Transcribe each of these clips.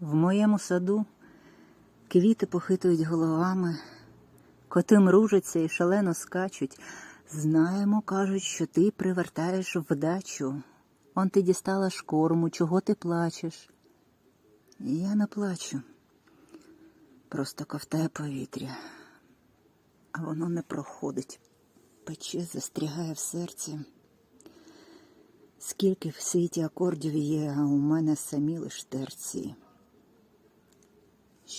В моєму саду квіти похитують головами, коти мружаться і шалено скачуть. Знаємо, кажуть, що ти привертаєш вдачу. Он ти дістала шкорму, чого ти плачеш? Я не плачу. Просто ковтає повітря, а воно не проходить. Пече застрягає в серці. Скільки в світі акордів є, а у мене самі лиш терці.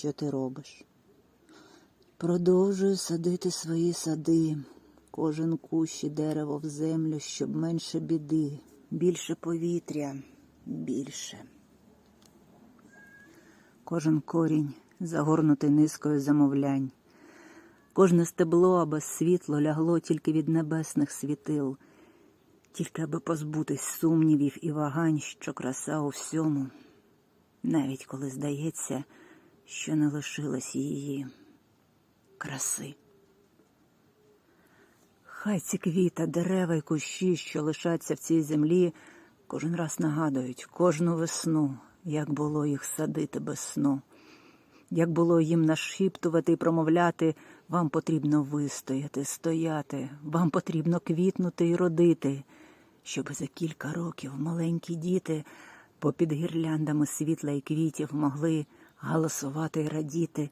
Що ти робиш? Продовжую садити свої сади, кожен кущ і дерево в землю, щоб менше біди, більше повітря, більше. Кожен корінь загорнутий низкою замовлянь, кожне стебло або світло лягло тільки від небесних світил, тільки аби позбутись сумнівів і вагань, що краса у всьому, навіть коли здається, що не лишилось її краси. Хай ці квіта, дерева й кущі, що лишаться в цій землі, кожен раз нагадують кожну весну, як було їх садити без сну, як було їм нашіптувати і промовляти, вам потрібно вистояти, стояти, вам потрібно квітнути і родити, щоб за кілька років маленькі діти попід гірляндами світла і квітів могли галасувати і радіти,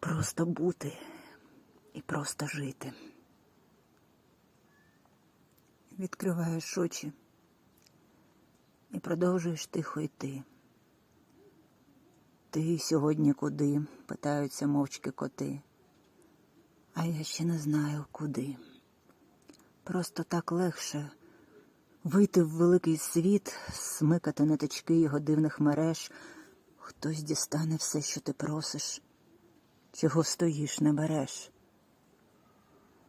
просто бути і просто жити. Відкриваєш очі і продовжуєш тихо йти. Ти сьогодні куди? питаються мовчки коти. А я ще не знаю куди. Просто так легше вийти в великий світ, смикати ниточки його дивних мереж. Хтось дістане все, що ти просиш. Чого стоїш, не береш.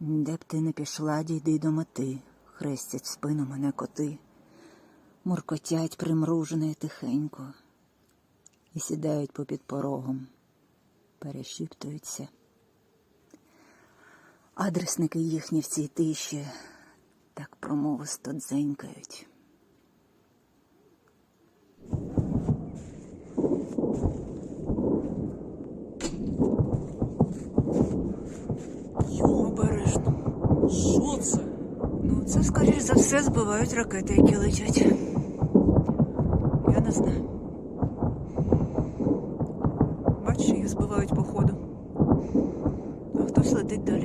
Де б ти не пішла, дійди до мети, хрестять спину мене коти, муркотять примружено і тихенько, і сідають попід порогом, перешіптуються. Адресники їхні в цій тиші так промовисто дзенькають. Що це? Ну, це, скоріш за все, збивають ракети, які летять. Я не знаю. Бачиш, їх збивають по ходу. А хтось летить далі.